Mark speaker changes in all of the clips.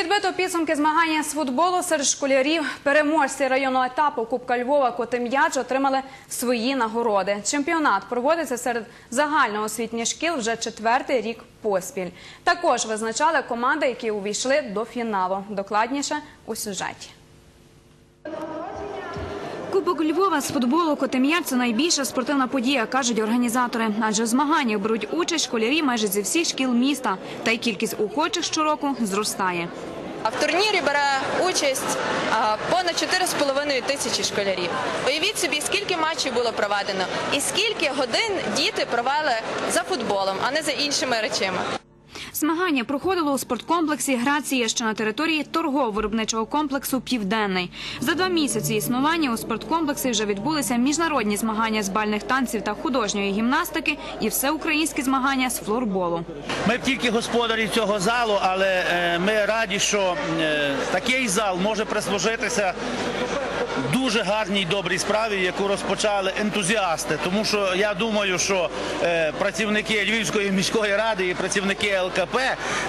Speaker 1: Підбито підсумки змагання з футболу серед школярів. Переможці районного етапу Кубка Львова Котим'яч отримали свої нагороди. Чемпіонат проводиться серед загальноосвітніх шкіл вже четвертий рік поспіль. Також визначали команди, які увійшли до фіналу. Докладніше у сюжеті. Кубок Львова з футболу Котим'яр – це найбільша спортивна подія, кажуть організатори. Адже в змаганнях беруть участь школярі майже зі всіх шкіл міста. Та й кількість охочих щороку зростає.
Speaker 2: В турнірі бере участь понад 4,5 тисячі школярів. Уявіть собі, скільки матчів було проведено і скільки годин діти провели за футболом, а не за іншими речами.
Speaker 1: Змагання проходило у спорткомплексі Грація, що на території торгово-виробничого комплексу Південний. За два місяці існування у спорткомплексі вже відбулися міжнародні змагання з бальних танців та художньої гімнастики і всеукраїнські змагання з флорболу.
Speaker 3: Ми тільки господарі цього залу, але е, ми раді, що е, такий зал може прислужитися дуже гарній добрій справі, яку розпочали ентузіасти. Тому що я думаю, що е, працівники Львівської міської ради і працівники ЛКП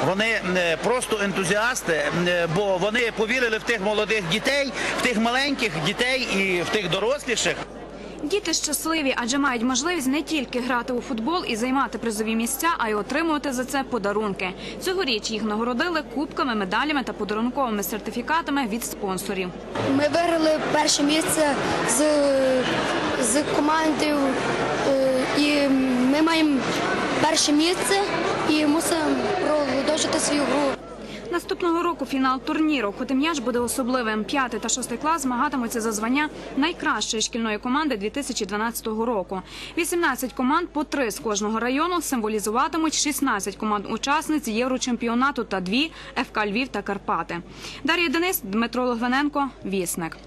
Speaker 3: вони е, просто ентузіасти, е, бо вони повірили в тих молодих дітей, в тих маленьких дітей і в тих доросліших.
Speaker 1: Діти щасливі, адже мають можливість не тільки грати у футбол і займати призові місця, а й отримувати за це подарунки. Цьогоріч їх нагородили кубками, медалями та подарунковими сертифікатами від спонсорів.
Speaker 4: Ми виграли перше місце з, з командою, е, і ми маємо перше місце і мусимо продовжити свою гру.
Speaker 1: Наступного року фінал турніру Хотим'яч буде особливим. П'ятий та шостий клас змагатимуться за звання найкращої шкільної команди 2012 року. 18 команд по три з кожного району символізуватимуть 16 команд учасниць єврочемпіонату та дві ФК Львів та Карпати. Дар'я Денис, Дмитро Логвиненко, Вісник.